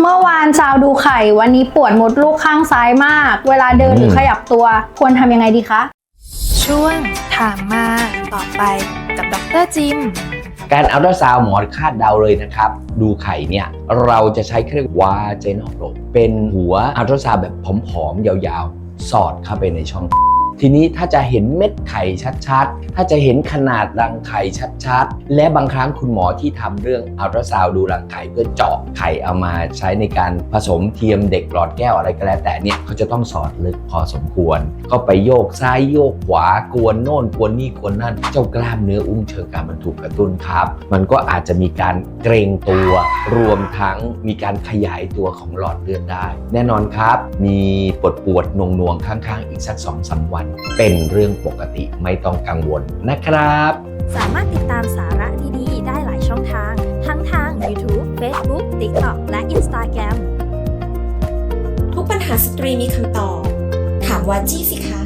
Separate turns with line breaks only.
เมื่อวานซาวดูไข่ วันนี้ปวดมดลูกข้างซ้ายมาก เวลาเดินหรือขยับตัวควรทำยังไงดีคะ
ช่วงถามมาต่อไปกับดรจิม
การอัลตราซาวด์หมอคาดเดาเลยนะครับ ดูไข่เนี่ย เราจะใช้เครื่องวาเจนอลโเป็นหัวอัลตราซาวด์แบบผอมๆ ยาวๆ สอดเข้าไปในช่อง ทีนี้ถ้าจะเห็นเม็ดไข่ชัดๆ ถ้าจะเห็นขนาดรังไข่ชัดๆ และบางครั้งคุณหมอที่ทำเรื่องอัลตราซาวด์ดูรังไข่เพื่อเจาะไข่เอามาใช้ในการผสมเทียมเด็กหลอดแก้วอะไรก็แล้วแต่เนี่ยเขาจะต้องสอดลึกพอสมควร ก็ไปโยกซ้ายโยกขวากวนโน่นกวนนี่กวนนั่น เจ้ากล้ามเนื้ออุ้งเชิงกรานมันถูกกระตุ้นครับ มันก็อาจจะมีการเกรงตัวรวมทั้งมีการขยายตัวของหลอดเลือดได้ แน่นอนครับ มีปวดปวดนวงนวงข้างๆ อีกสัก2องสาวันเป็นเรื่องปกติไม่ต้องกังวลนะครับ
สามารถติดตามสาระดีๆ ได้หลายช่องทาง ทั้งทาง YouTube Facebook TikTok และ Instagram
ทุกปัญหาสตรีมีคำตอบ ถามวาจี้สิคะ